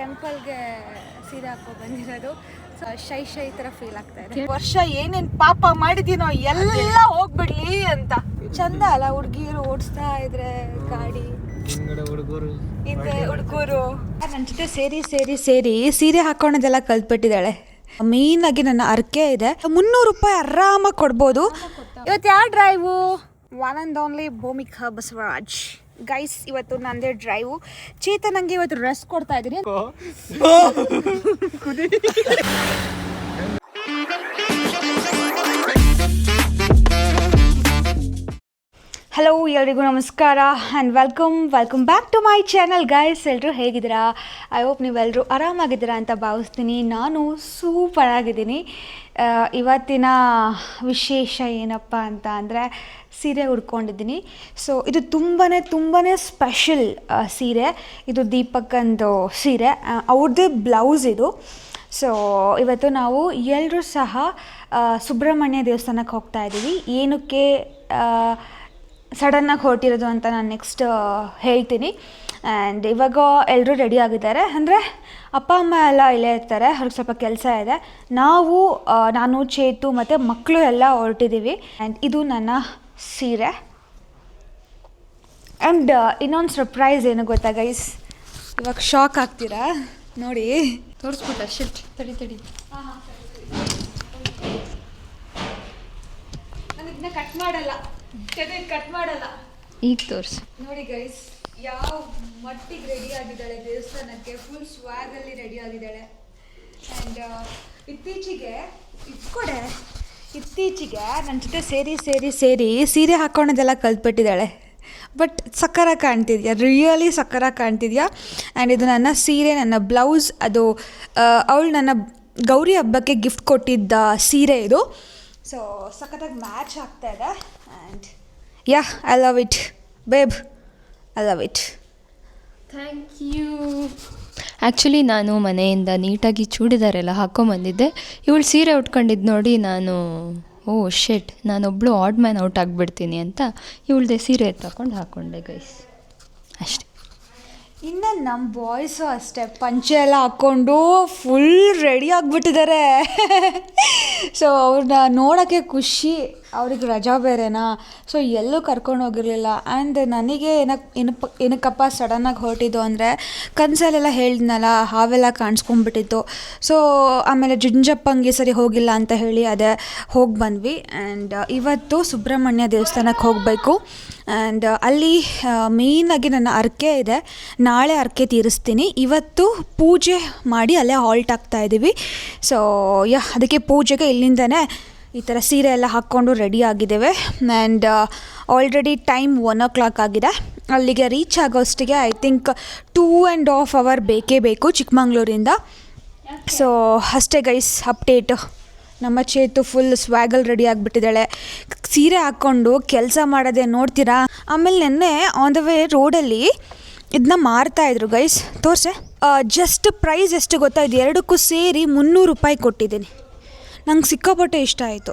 ಟೆಂಪಲ್ಗೆ ಸೀರೆ ಹಾಕೋ ಬಂದಿರೋದು. ಸೊ ಶೈ ಶೈ ತರ ಫೀಲ್ ಆಗ್ತಾ ಇದೆ. ವರ್ಷ ಏನೇನ್ ಪಾಪ ಮಾಡಿದೀನೋ ಎಲ್ಲ ಹೋಗ್ಬಿಡ್ಲಿ ಅಂತ. ಚಂದ ಅಲ್ಲ ಹುಡುಗಿರು ಓಡಿಸ್ತಾ ಇದ್ರೆ ಗಾಡಿ. ಹಿಂದೆ ಹುಡುಗರು. ನನ್ನ ಜೊತೆ ಸೇರಿ ಸೇರಿ ಸೇರಿ ಸೀರೆ ಹಾಕೋಣದೆಲ್ಲ ಕಲ್ತ್ಬಿಟ್ಟಿದ್ದಾಳೆ. ಮೇನ್ ಆಗಿ ನನ್ನ ಅರ್ಕೆ ಇದೆ. ಮುನ್ನೂರು ರೂಪಾಯಿ ಆರಾಮಾಗಿ ಕೊಡ್ಬೋದು. ಇವತ್ತು ಯಾವ drive one and only Bhoomika Basavaraj. Guys ಇವತ್ತು ನಂದೇ ಡ್ರೈವು ಚೇತನ್ ನಂಗೆ ಇವತ್ತು ರೆಸ್ಟ್ ಕೊಡ್ತಾ ಇದ್ದೀನಿ. ಹಲೋ ಎಲ್ರಿಗೂ ನಮಸ್ಕಾರ and welcome welcome back to my channel guys ಎಲ್ಲರೂ ಹೇಗಿದ್ದೀರಾ? ಐ ಹೋಪ್ ನೀವೆಲ್ಲರೂ ಆರಾಮಾಗಿದ್ದೀರಾ ಅಂತ ಭಾವಿಸ್ತೀನಿ. ನಾನು ಸೂಪರ್ ಆಗಿದ್ದೀನಿ. ಇವತ್ತಿನ ವಿಶೇಷ ಏನಪ್ಪ ಅಂತ ಅಂದರೆ ಸೀರೆ ಉಡ್ಕೊಂಡಿದ್ದೀನಿ. ಸೊ ಇದು ತುಂಬಾ ತುಂಬಾ ಸ್ಪೆಷಲ್ ಸೀರೆ. ಇದು ದೀಪಕ್ಕಂದು ಸೀರೆ. ಅವ್ರದ್ದು ಬ್ಲೌಸ್ ಇದು. ಸೊ ಇವತ್ತು ನಾವು ಎಲ್ಲರೂ ಸಹ ಸುಬ್ರಹ್ಮಣ್ಯ ದೇವಸ್ಥಾನಕ್ಕೆ ಹೋಗ್ತಾ ಇದ್ದೀವಿ. ಏನಕ್ಕೆ ಸಡನ್ನಾಗಿ ಹೊರಟಿರೋದು ಅಂತ ನಾನು ನೆಕ್ಸ್ಟ್ ಹೇಳ್ತೀನಿ. ಆ್ಯಂಡ್ ಇವಾಗ ಎಲ್ಲರೂ ರೆಡಿ ಆಗಿದ್ದಾರೆ. ಅಂದರೆ, ಅಪ್ಪ, ಅಮ್ಮ ಎಲ್ಲ ಇಲ್ಲೇ ಇರ್ತಾರೆ. ಅವ್ರಿಗೆ ಸ್ವಲ್ಪ ಕೆಲಸ ಇದೆ. ನಾವು ನಾನು, ಚೇತು ಮತ್ತು ಮಕ್ಕಳು ಎಲ್ಲ ಹೊರಟಿದ್ದೀವಿ. ಆ್ಯಂಡ್ ಇದು ನನ್ನ ಸೀರೆ. ಆ್ಯಂಡ್ ಇನ್ನೊಂದು ಸರ್ಪ್ರೈಸ್ ಏನು ಗೊತ್ತಾ ಗೈಸ್ ಇವಾಗ ಶಾಕ್ ಆಗ್ತೀರಾ? ನೋಡಿ. ತೋರಿಸ್ಬಿಟ್ಟ ಶಿಟ್ ತಡಿ ತಡಿ. ಇದನ್ನ ಕಟ್ ಮಾಡಲ್ಲ. ಕಟ್ ಮಾಡಲ್ಲ. ಈಗ ತೋರಿಸಿ. ನೋಡಿ ಗೈಸ್ ಯಾವ ಮಟ್ಟಿಗೆ ರೆಡಿ ಆಗಿದ್ದಾಳೆ ದೇವಸ್ಥಾನಕ್ಕೆ? ಫುಲ್ ಸ್ವಾಗಲ್ಲಿ ರೆಡಿ ಆಗಿದ್ದಾಳೆ. ಆ್ಯಂಡ್ ಇತ್ತೀಚೆಗೆ ಇಟ್ಕೊಡೆ. ಇತ್ತೀಚೆಗೆ ನನ್ನ ಜೊತೆ ಸೇರಿ ಸೇರಿ ಸೇರಿ ಸೀರೆ ಹಾಕ್ಕೊಳೋದೆಲ್ಲ ಕಲ್ತ್ಬಿಟ್ಟಿದ್ದಾಳೆ ಬಟ್ ಸಕ್ಕರ ಕಾಣ್ತಿದ್ಯಾ? ರಿಯಲಿ ಸಕ್ಕರ ಕಾಣ್ತಿದ್ಯಾ? ಆ್ಯಂಡ್ ಇದು ನನ್ನ ಸೀರೆ, ನನ್ನ ಬ್ಲೌಸ್, ಅದು ಅವಳು ನನ್ನ ಗೌರಿ ಹಬ್ಬಕ್ಕೆ ಗಿಫ್ಟ್ ಕೊಟ್ಟಿದ್ದ ಸೀರೆ ಇದು. ಸೊ ಸಖತ್ತಾಗಿ ಮ್ಯಾಚ್ ಆಗ್ತಾ ಇದೆ. And yeah I love it babe I love it thank you actually ನಾನು ಮನೆಯಿಂದ ನೀಟಾಗಿ ಚೂಡಿದಾರೆಲ್ಲ ಹಾಕ್ಕೊಂಬಂದಿದ್ದೆ ಇವಳು ಸೀರೆ ಉಟ್ಕೊಂಡಿದ್ದು ನೋಡಿ ನಾನು, ಓ ಶೆಟ್ ನಾನೊಬ್ಳು ಆಡ್ ಮ್ಯಾನ್ ಔಟ್ ಆಗಿಬಿಡ್ತೀನಿ ಅಂತ ಇವಳದೆ ಸೀರೆ ತಗೊಂಡು ಹಾಕ್ಕೊಂಡೆ ಗೈಸ್ ಅಷ್ಟೆ. ಇನ್ನು ನಮ್ಮ ಬಾಯ್ಸು ಅಷ್ಟೇ, ಪಂಚೆ ಎಲ್ಲ ಹಾಕ್ಕೊಂಡು ಫುಲ್ ರೆಡಿ ಆಗಿಬಿಟ್ಟಿದ್ದಾರೆ ಸೊ ಅವ್ರನ್ನ ನೋಡೋಕ್ಕೆ ಖುಷಿ. ಅವ್ರಿಗೆ ರಜಾ ಬೇರೆನಾ? ಸೊ ಎಲ್ಲೂ ಕರ್ಕೊಂಡು ಹೋಗಿರಲಿಲ್ಲ. ಆ್ಯಂಡ್ ನನಗೆ ಏನಕ್ಕೆ ಏನಪ್ಪ ಏನಕ್ಕಪ್ಪ ಸಡನ್ನಾಗಿ ಹೊರಟಿದ್ದು ಅಂದರೆ, ಕನಸಲ್ಲೆಲ್ಲ ಹೇಳಿದ್ನಲ್ಲ, ಹಾವೆಲ್ಲ ಕಾಣಿಸ್ಕೊಂಡ್ಬಿಟ್ಟಿತ್ತು ಸೊ ಆಮೇಲೆ ಜುಂಜಪ್ಪಂಗೆ ಸರಿ ಹೋಗಿಲ್ಲ ಅಂತ ಹೇಳಿ ಅದೇ ಹೋಗಿ ಬಂದ್ವಿ. ಆ್ಯಂಡ್ ಇವತ್ತು ಸುಬ್ರಹ್ಮಣ್ಯ ದೇವಸ್ಥಾನಕ್ಕೆ ಹೋಗಬೇಕು. ಆ್ಯಂಡ್ ಅಲ್ಲಿ ಮೇಯ್ನಾಗಿ ನನ್ನ ಅರ್ಕೆ ಇದೆ. ನಾಳೆ ಅರ್ಕೆ ತೀರಿಸ್ತೀನಿ. ಇವತ್ತು ಪೂಜೆ ಮಾಡಿ ಅಲ್ಲೇ ಹಾಲ್ಟ್ ಆಗ್ತಾ ಇದ್ದೀವಿ ಸೊ ಯಾ, ಅದಕ್ಕೆ ಪೂಜೆಗೆ ಇಲ್ಲಿಂದನೇ ಈ ಥರ ಸೀರೆ ಎಲ್ಲ ಹಾಕ್ಕೊಂಡು ರೆಡಿ ಆಗಿದ್ದೇವೆ. And already time one o'clock ಆಗಿದೆ. ಅಲ್ಲಿಗೆ reach ಆಗೋಷ್ಟಿಗೆ I think two and half hour ಬೇಕೇ ಬೇಕು ಚಿಕ್ಕಮಂಗ್ಳೂರಿಂದ. ಸೊ ಅಷ್ಟೇ ಗೈಸ್ ಅಪ್ಡೇಟ್ ನಮ್ಮ ಚೇತು ಫುಲ್ ಸ್ವ್ಯಾಗಲ್ ರೆಡಿ ಆಗಿಬಿಟ್ಟಿದ್ದಾಳೆ. ಸೀರೆ ಹಾಕ್ಕೊಂಡು ಕೆಲಸ ಮಾಡೋದೆ ನೋಡ್ತೀರಾ? ಆಮೇಲೆ ನೆನ್ನೆ ಆನ್ ದ ವೇ ರೋಡಲ್ಲಿ ಇದನ್ನ ಮಾರ್ತಾ ಇದ್ರು ಗೈಸ್ ತೋರ್ಸೆ? ಜಸ್ಟ್ ಪ್ರೈಸ್ ಎಷ್ಟು ಗೊತ್ತಾ ಇದು ಎರಡಕ್ಕೂ ಸೇರಿ ಮುನ್ನೂರು ರೂಪಾಯಿ ಕೊಟ್ಟಿದ್ದೀನಿ. ನಂಗೆ ಸಿಕ್ಕಾಪಟ್ಟೆ ಇಷ್ಟ ಆಯಿತು.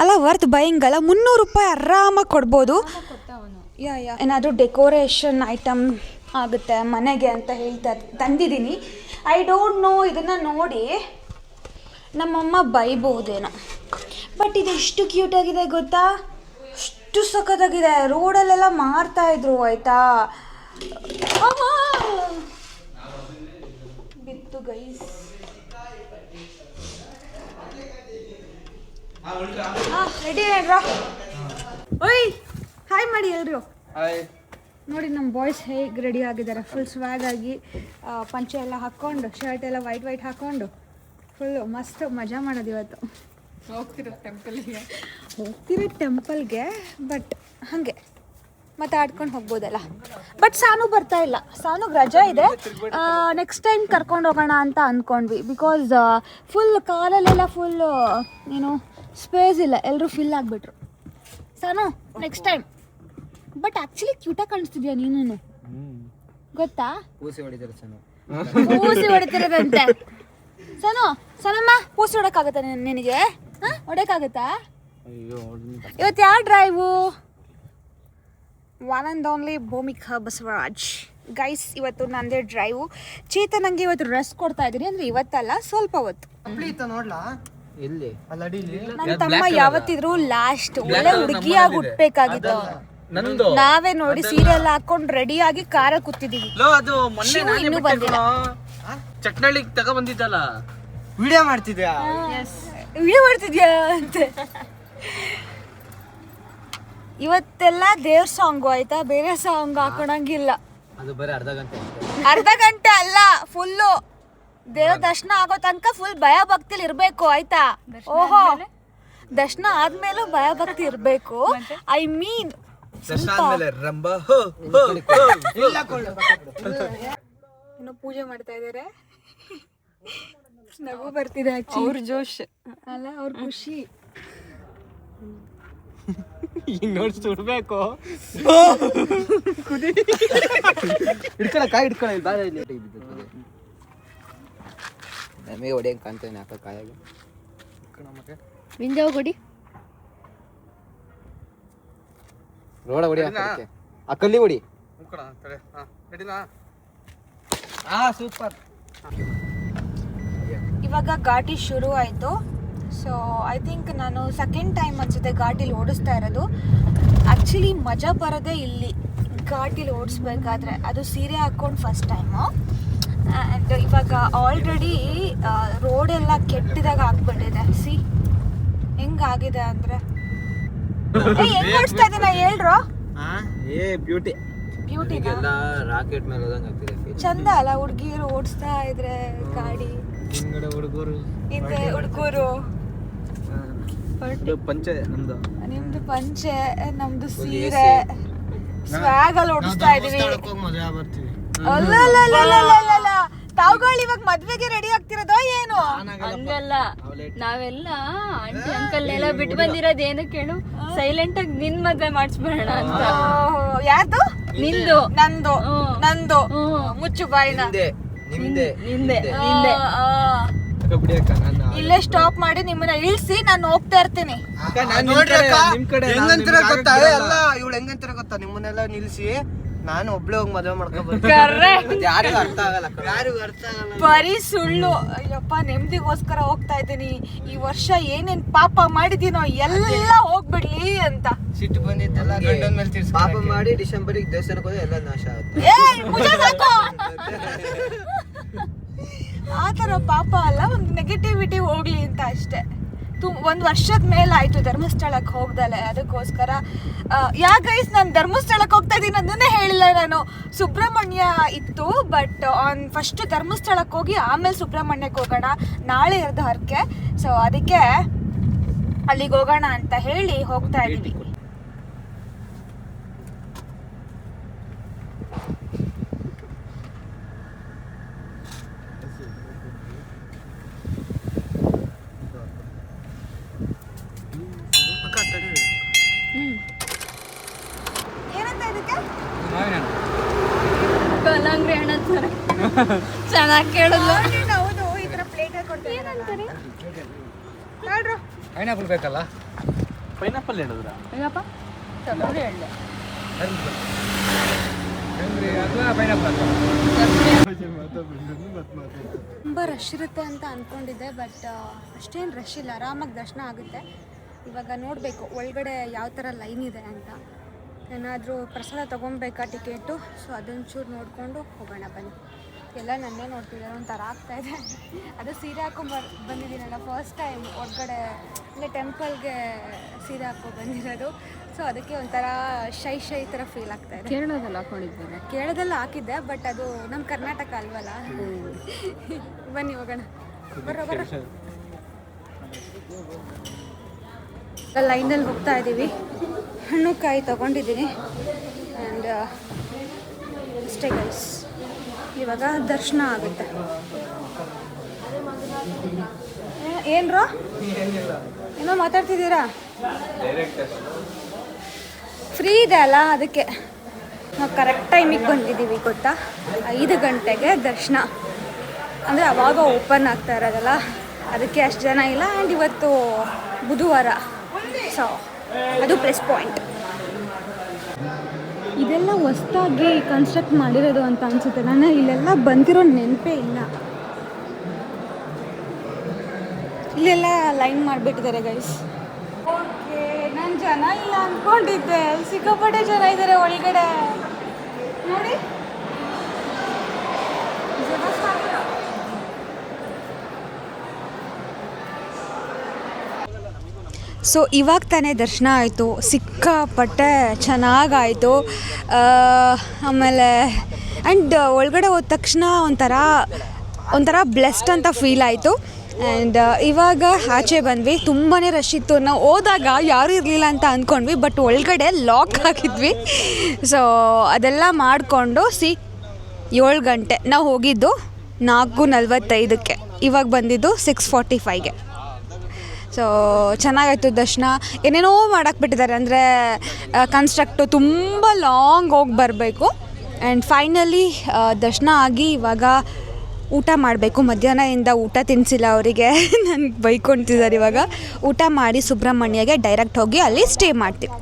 ಅಲ್ಲ ವರ್ತ್ ಬೈಯಿಂಗ್ ಅಲ್ಲ ಮುನ್ನೂರು ರೂಪಾಯಿ ಆರಾಮಾಗಿ ಕೊಡ್ಬೋದು. ಯಾ ಯಾ. ಏನಾದರೂ ಡೆಕೋರೇಷನ್ ಐಟಮ್ ಆಗುತ್ತೆ ಮನೆಗೆ ಅಂತ ಹೇಳ್ತಾ ತಂದಿದ್ದೀನಿ. ಐ ಡೋಂಟ್ ನೋ ಇದನ್ನು ನೋಡಿ ನಮ್ಮಮ್ಮ ಬೈಬಹುದೇನೋ. ಬಟ್ ಇದು ಎಷ್ಟು ಕ್ಯೂಟಾಗಿದೆ ಗೊತ್ತಾ? ಅಷ್ಟು ಸಖತ್ತಾಗಿದೆ. ರೋಡಲ್ಲೆಲ್ಲ ಮಾರ್ತಾ ಇದ್ರು ಆಯ್ತಾ! ಬಿತ್ತು ಗೈಸ್. ರೆಡಿ ಹೇಳ್ರ ಓಯ್ ಹಾಯ್ ಮಾಡಿ ಎಲ್ರು. ಹಾಯ್. ನೋಡಿ ನಮ್ಮ ಬಾಯ್ಸ್ ಹೇಗೆ ರೆಡಿ ಆಗಿದ್ದಾರೆ ಫುಲ್ ಸ್ವ್ಯಾಗ್ ಆಗಿ ಪಂಚೆ ಎಲ್ಲ ಹಾಕ್ಕೊಂಡು ಶರ್ಟ್ ಎಲ್ಲ ವೈಟ್ ವೈಟ್ ಹಾಕೊಂಡು ಫುಲ್ಲು ಮಸ್ತ್ ಮಜಾ ಮಾಡೋದು ಇವತ್ತು. ಹೋಗ್ತಿರೋ ಟೆಂಪಲ್ಗೆ ಹೋಗ್ತಿರೋ ಟೆಂಪಲ್ಗೆ ಬಟ್ ಹಾಗೆ. ಮಾತಾಡ್ಕೊಂಡು ಹೋಗ್ಬೋದಲ್ಲ. ಬಟ್ ಸಾನು ಬರ್ತಾ ಇಲ್ಲ. ಸಾನು ರಜಾ ಇದೆ. ನೆಕ್ಸ್ಟ್ ಟೈಮ್ ಕರ್ಕೊಂಡು ಹೋಗೋಣ ಅಂತ ಅಂದ್ಕೊಂಡ್ವಿ ಬಿಕಾಸ್ ಫುಲ್ ಕಾಲಲ್ಲೆಲ್ಲ ಫುಲ್ ಏನು ಸ್ಪೇಸ್ ಇಲ್ಲ ಎಲ್ಲರೂ ಫಿಲ್ ಆಗಿಬಿಟ್ರು. ಸಾನು ನೆಕ್ಸ್ಟ್ ಟೈಮ್ ಬಟ್ ಆ್ಯಕ್ಚುಲಿ ಕ್ಯೂಟಾಗಿ ಕಾಣಿಸ್ತಿದ್ಯಾ ನೀನು ಗೊತ್ತಾ? ಪೂಸಿ ಹೊಡಿತಾರೆ ಸನು? ಪೂಸಿ ಹೊಡಿತಿರೋದಂತೆ. ಸನು ಸನಮ್ಮ ಪೂಸಿ ಹೊಡಕ್ಕಾಗತ್ತಾ ನಿನಗೆ? ಹಾಂ? ಹೊಡಕ್ಕಾಗತ್ತಾ? ಇವತ್ತು ಯಾವ drive one and only Bhoomika Basavaraj. Guys ಇವತ್ತು ನಂದೇ ಡ್ರೈವು ಚೇತನಂಗೆ ಇವತ್ತು ರೆಸ್ಟ್ ಕೊಡ್ತಾ ಇದ್ದೀನಿ. ಅಂದರೆ ಇವತ್ತಲ್ಲ ಸ್ವಲ್ಪ ಹೊತ್ತು. ನೋಡ್ಲಾ? ಎಲ್ಲಿ? ನನ್ನ ತಮ್ಮ ಯಾವತ್ತಿದ್ರು ಲಾಸ್ಟ್ ಒಳ್ಳೆ ಹುಡುಗಿಯಾಗಿ ಹುಟ್ಬೇಕಾಗಿತ್ತು ನಂದು ನಾವೇ ನೋಡಿ ಸೀರಿಯಲ್ ಹಾಕೊಂಡು ರೆಡಿಯಾಗಿ ಕಾರ ಕೂತಿದ್ದೀವಿ ಲೋ ಅದು ಮೊನ್ನೆ ಶಿವು ನಾನೇ ಇನ್ನೂ ಬಿಟ್ಟೆ ಬಂದಿಲ್ಲ. ಕಣೋ. ಚಟ್ನಳ್ಳಿಗ್ ಬಂದಿದ್ದಲ್ಲ ವಿಡಿಯೋ ಮಾಡ್ತಿದ್ಯಾ? ವಿಡಿಯೋ ಮಾಡ್ತಿದ್ಯಾ ಅಂತ. ಇವತ್ತೆಲ್ಲ ದೇವ್ರ ಸಾಂಗು ಆಯ್ತಾ? ಬೇರೆ ಸಾಂಗ್ ಹಾಕೊಳಂಗಿಲ್ಲ. ಅದು ಬರೀ ಅರ್ಧ ಗಂಟೆ ಅಷ್ಟೇ. ಅರ್ಧ ಗಂಟೆ ಅಲ್ಲ ಫುಲ್ಲು ದೇವ್ರ ದರ್ಶನ ಆಗೋ ತನಕ ಫುಲ್ ಭಯ ಭಕ್ತಿಲಿ ಇರ್ಬೇಕು ಆಯ್ತಾ? ಓಹೋ. ದರ್ಶನ ಆದ್ಮೇಲೂ ಭಯ ಭಕ್ತಿ ಇರ್ಬೇಕು. ಐ ಮೀನ್ ದರ್ಶನ ಆದ್ಮೇಲೆ ರಂಬ ಹೋ ಹೋ ಹೋ. ಇನ್ನು ಪೂಜೆ ಮಾಡ್ತಾ ಇದಾರೆ. ನಗು ಬರ್ತಿದೆ ಅವ್ರ ಜೋಶ್. ಅಲ್ಲ ಅವ್ರ ಖುಷಿ. ನೋಡಿ ಸುಡ್ಬೇಕು. ಹಿಡ್ಕೊಳ ಕಾಯಿ ಹಿಡ್ಕೊಳ ಇಲ್ಲಿ ಇಲ್ಲಿ. ನಮಗೆ ಹೊಡೆಯಂಗ್ ಕಾಣ್ತಾನೆ ಯಾಕ ಕಾಯಾಗ ವಿಂಜಾವ್ ಗುಡಿ ರೋಡ ಹೊಡಿ ಆ ಕಲ್ಲಿ ಹೊಡಿ. ಸೂಪರ್ ಇವಾಗ ಘಾಟಿ ಶುರು ಆಯಿತು. ಸೊ ಐ ಥಿಂಕ್ ನಾನು ಸೆಕೆಂಡ್ ಟೈಮ್ ಅನ್ಸುತ್ತೆ ಘಾಟಿಲಿ ಓಡಿಸ್ತಾ ಇರೋದು. ಆ್ಯಕ್ಚುಲಿ ಮಜಾ ಬರೋದೇ ಇಲ್ಲಿ ಘಾಟಿಲಿ ಓಡಿಸ್ಬೇಕಾದ್ರೆ ಅದು ಸೀರೆ ಹಾಕ್ಕೊಂಡು ಫಸ್ಟ್ ಟೈಮು ಆ್ಯಂಡ್ ಇವಾಗ ಆಲ್ರೆಡಿ ರೋಡ್ ಎಲ್ಲ ಕೆಟ್ಟದಾಗ ಆಗ್ಬಿಟ್ಟಿದೆ. ಸಿ ಹೆಂಗಾಗಿದೆ ಅಂದ್ರೆ? ಹೆಂಗ್ ಓಡಿಸ್ತಾ ಇದ್ದೀನ ಹೇಳ್ರು? ಏ ಬ್ಯೂಟಿ ಬ್ಯೂಟಿ ಈಗೆಲ್ಲ ರಾಕೆಟ್ ಮೇಲೆ ಹೋದಂಗ್ ಆಗ್ತಿದೆ. ಚಂದ ಅಲ್ಲ ಹುಡುಗಿರು ಓಡಿಸ್ತಾ ಇದ್ರೆ ಗಾಡಿ. ಹಿಂದ್ಗಡೆ ಹುಡುಗರು ಹಿಂದೆ ಹುಡುಗರು. ಇದು ಪಂಚೆ ನಮ್ದು? ನಿಮ್ದು ಪಂಚೆ ನಮ್ದು ಸೀರೆ. ಸ್ವಾಗ್ ಅಲ್ಲಿ ಓಡಿಸ್ತಾ ಇದೀವಿ. ಅಲ್ಲ ಅಲ್ಲ ಅಲ್ಲ ಅಲ್ಲ ಅಲ್ಲಲ್ಲಲ್ಲಲ್ಲಲ್ಲಲ್ಲ. ತಾವುಗಳು ಇವಾಗ ಮದ್ವೆಗೆ ರೆಡಿ ಆಗ್ತಿರೋದೋ ಏನು? ಹಂಗಲ್ಲ ನಾವೆಲ್ಲ ಆಂಟಿ ಅಂಕಲ್ ಎಲ್ಲ ಬಿಟ್ಟು ಬಂದಿರೋದ್ ಏನು ಕೇಳು? ಸೈಲೆಂಟ್ ಆಗಿ ನಿನ್ ಮದ್ವೆ ಮಾಡಿಸ್ಬೇಡ ಅಂತ. ಯಾರ್ದು? ನಿಂದು. ನಂದು. ನಂದು. ಮುಚ್ಚು ಬಾಯಿನ ನಿಮ್ದೆ ನಿಂದೆ. ಇಲ್ಲೇ ಸ್ಟಾಪ್ ಮಾಡಿ ನಿಮ್ಮನ್ನ ಇಳಿಸಿ ನಾನು ಹೋಗ್ತಾ ಇರ್ತೀನಿ. ಹೆಂಗಂತೀರ ಗೊತ್ತಾ? ಎಲ್ಲ ಇವಳು ಹೆಂಗಂತೀರ ಗೊತ್ತಾ? ನಿಮ್ಮನ್ನೆಲ್ಲ ನಿಲ್ಸಿ. ನಾನು ಒಬ್ಳೆ ಹೋಗಿ ಮದುವೆ ಕರೆಕ್ಟ್ ಯಾರಿಗೂ ಅರ್ಥ ಆಗಲ್ಲ ಯಾರಿಗೂ ಅರ್ಥ ಆಗಲ್ಲ. ಬರೀ ಸುಳ್ಳು. ಅಯ್ಯಪ್ಪ ನೆಮ್ಮದಿಗೋಸ್ಕರ ಹೋಗ್ತಾ ಇದ್ದೀನಿ. ಈ ವರ್ಷ ಏನೇನ್ ಪಾಪ ಮಾಡಿದೀನೋ ಎಲ್ಲ ಹೋಗ್ಬಿಡ್ಲಿ ಅಂತ. ಸಿಟ್ಟು ಬಂದಿದ್ದೆಲ್ಲ ಗಂಡನ ಮೇಲೆ ಪಾಪ ತೀರ್ಸ್ಕೊಳಕ್ಕೆ. ಮಾಡಿ ಡಿಸೆಂಬರಿಗೆ ದೇವಸ್ಥಾನಕ್ಕೆ ಹೋದ್ರೆ ಎಲ್ಲ ನಾಶ ಆಗುತ್ತೆ. ಏಯ್, ಮುಜ ಸಾಕು. ಆ ಥರ ಪಾಪ ಅಲ್ಲ ಒಂದು ನೆಗೆಟಿವಿಟಿ ಹೋಗ್ಲಿ ಅಂತ ಅಷ್ಟೇ. ತು ಒಂದು ವರ್ಷದ ಮೇಲೆ ಆಯ್ತು ಧರ್ಮಸ್ಥಳಕ್ಕೆ ಹೋಗ್ದಲೆ ಅದಕ್ಕೋಸ್ಕರ ಯಾ ಗೈಸ್ ನಾನು ಧರ್ಮಸ್ಥಳಕ್ಕೆ ಹೋಗ್ತಾ ಇದ್ದೀನಿ ಅದನ್ನೇ ಹೇಳಿಲ್ಲ ನಾನು. ಸುಬ್ರಹ್ಮಣ್ಯ ಇತ್ತು ಬಟ್ ಆನ್ ಫಸ್ಟ್ ಧರ್ಮಸ್ಥಳಕ್ಕೆ ಹೋಗಿ ಆಮೇಲೆ ಸುಬ್ರಹ್ಮಣ್ಯಕ್ಕೆ ಹೋಗೋಣ ನಾಳೆ ಇರೋದು ಹರಕೆ. ಸೊ ಅದಕ್ಕೆ ಅಲ್ಲಿಗೆ ಹೋಗೋಣ ಅಂತ ಹೇಳಿ ಹೋಗ್ತಾ ಇದ್ದೀವಿ ಕಲ್ಲಂಗ್ರಿ ಹಣ್ಣ ಅಂತಾರೆ ಚೆನ್ನಾಗಿ ಕೇಳಿದ್ಲು ಹೌದು ಈ ಥರ ಪ್ಲೇಟ್ ಕೊಡ್ತಾರೆ ನೋಡ್ರು ಪೈನಾಪಲ್ ಬೇಕಲ್ಲ ಪೈನಾಪಲ್ ಹೇಳಿದ್ರ ಏನಪ್ಪ ತಪ್ಪು ಹೇಳ್ದೆ ತುಂಬ ರಶ್ ಇರುತ್ತೆ ಅಂತ ಅಂದ್ಕೊಂಡಿದ್ದೆ ಬಟ್ ಅಷ್ಟೇನು ರಶ್ ಇಲ್ಲ. ಆರಾಮಾಗಿ ದರ್ಶನ ಆಗುತ್ತೆ. ಇವಾಗ ನೋಡಬೇಕು ಒಳಗಡೆ ಯಾವ ಥರ ಲೈನ್ ಇದೆ ಅಂತ. ಏನಾದರೂ ಪ್ರಸಾದ ತೊಗೊಬೇಕಾ ಟಿಕೆಟು? ಸೊ ಅದೊಂಚೂರು ನೋಡಿಕೊಂಡು ಹೋಗೋಣ ಬನ್ನಿ. ಎಲ್ಲ ನನ್ನೇ ನೋಡ್ತಿದ್ದಾರೆ ಒಂಥರ ಆಗ್ತಾಯಿದೆ ಇದೆ. ಅದು ಸೀರೆ ಹಾಕೊಂಬರ್ ಬಂದಿದ್ದೀನಲ್ಲ ಫಸ್ಟ್ ಟೈಮ್ ಹೊರ್ಗಡೆ ಇಲ್ಲೇ ಟೆಂಪಲ್ಗೆ ಸೀರೆ ಹಾಕೊಂಡು ಬಂದಿರೋದು. ಸೊ ಅದಕ್ಕೆ ಒಂಥರ ಶೈ ಶೈ ಥರ ಫೀಲ್ ಆಗ್ತಾ ಇದೆ. ಕೇರಳದಲ್ಲಿ ಹಾಕೊಂಡಿದ್ದಾರೆ? ಕೇರಳದಲ್ಲಿ ಹಾಕಿದ್ದೆ ಬಟ್ ಅದು ನಮ್ಮ ಕರ್ನಾಟಕ ಅಲ್ವಲ್ಲ? ಬನ್ನಿ ಹೋಗೋಣ. ಬರೋಗೋಣ ಲೈನಲ್ಲಿ ಹೋಗ್ತಾ ಇದ್ದೀವಿ ಹಣ್ಣು ಕಾಯಿ ತೊಗೊಂಡಿದ್ದೀನಿ ಆ್ಯಂಡ್ ಅಷ್ಟೇ ಗೈಸ್ ಇವಾಗ ದರ್ಶನ ಆಗುತ್ತೆ. ಏನ್ರ ಏನೋ ಮಾತಾಡ್ತಿದ್ದೀರಾ? ಫ್ರೀ ಇದೆ ಅಲ್ಲ ಅದಕ್ಕೆ. ನಾವು ಕರೆಕ್ಟ್ ಟೈಮಿಗೆ ಬಂದಿದ್ದೀವಿ, ಗೊತ್ತಾ? ಐದು ಗಂಟೆಗೆ ದರ್ಶನ. ಅಂದರೆ ಅವಾಗ ಓಪನ್ ಆಗ್ತಾ ಇರೋದಲ್ಲ. ಅದಕ್ಕೆ ಅಷ್ಟು ಜನ ಇಲ್ಲ ಆ್ಯಂಡ್ ಇವತ್ತು ಬುಧವಾರ. ಸೊ ಅದು ಪ್ಲಸ್ ಪಾಯಿಂಟ್ ಇದೆಲ್ಲ ಹೊಸ್ದಾಗಿ ಕನ್ಸ್ಟ್ರಕ್ಟ್ ಮಾಡಿರೋದು ಅಂತ ಅನ್ಸುತ್ತೆ. ನಾನು ಇಲ್ಲೆಲ್ಲ ಬಂದಿರೋ ನೆನಪೇ ಇಲ್ಲ. ಇಲ್ಲೆಲ್ಲ ಲೈನ್ ಮಾಡಿಬಿಟ್ಟಿದ್ದಾರೆ ಗೈಸ್ ಓಕೆ ನಾನು ಜನ ಇಲ್ಲ ಅಂದ್ಕೊಂಡಿದ್ದೆ ಸಿಕ್ಕಾಪಟ್ಟೆ ಜನ ಇದ್ದಾರೆ ಒಳಗಡೆ. ನೋಡಿ ಜನ ಸಾಕಿಲ್ಲ. ಸೊ ಇವಾಗ ತಾನೇ ದರ್ಶನ ಆಯಿತು, ಸಿಕ್ಕಾಪಟ್ಟೆ ಚೆನ್ನಾಗಾಯಿತು. ಆಮೇಲೆ ಆ್ಯಂಡ್ ಒಳಗಡೆ ಹೋದ ತಕ್ಷಣ ಒಂಥರ ಒಂಥರ ಬ್ಲೆಸ್ಡ್ ಅಂತ ಫೀಲ್ ಆಯಿತು. ಆ್ಯಂಡ್ ಇವಾಗ ಆಚೆ ಬಂದ್ವಿ ತುಂಬಾ ರಶ್ ಇತ್ತು. ನಾವು ಹೋದಾಗ ಯಾರೂ ಇರಲಿಲ್ಲ ಅಂತ ಅಂದ್ಕೊಂಡ್ವಿ ಬಟ್ ಒಳಗಡೆ ಲಾಕ್ ಹಾಕಿದ್ವಿ. ಸೊ ಅದೆಲ್ಲ ಮಾಡಿಕೊಂಡು ಸಿ, ಏಳು ಗಂಟೆ, ನಾವು ಹೋಗಿದ್ದು ನಾಲ್ಕು ನಲ್ವತ್ತೈದಕ್ಕೆ, ಇವಾಗ ಬಂದಿದ್ದು ಸಿಕ್ಸ್ ಫಾರ್ಟಿ ಫೈವ್ಗೆ ಸೊ ಚೆನ್ನಾಗಾಯ್ತು ದರ್ಶನ. ಏನೇನೋ ಮಾಡಕ್ಕೆ ಬಿಟ್ಟಿದ್ದಾರೆ ಅಂದರೆ ಕನ್ಸ್ಟ್ರಕ್ಟು ತುಂಬ ಲಾಂಗ್ ಹೋಗಿ ಬರಬೇಕು. ಆ್ಯಂಡ್ ಫೈನಲಿ ದರ್ಶನ ಆಗಿ ಇವಾಗ ಊಟ ಮಾಡಬೇಕು. ಮಧ್ಯಾಹ್ನದಿಂದ ಊಟ ತಿನ್ನಿಸಿಲ್ಲ ಅವರಿಗೆ. ನನಗೆ ಬೈಕೊಳ್ತಿದ್ದಾರೆ ಇವಾಗ. ಊಟ ಮಾಡಿ ಸುಬ್ರಹ್ಮಣ್ಯಗೆ ಡೈರೆಕ್ಟ್ ಹೋಗಿ ಅಲ್ಲಿ ಸ್ಟೇ ಮಾಡ್ತೀವಿ.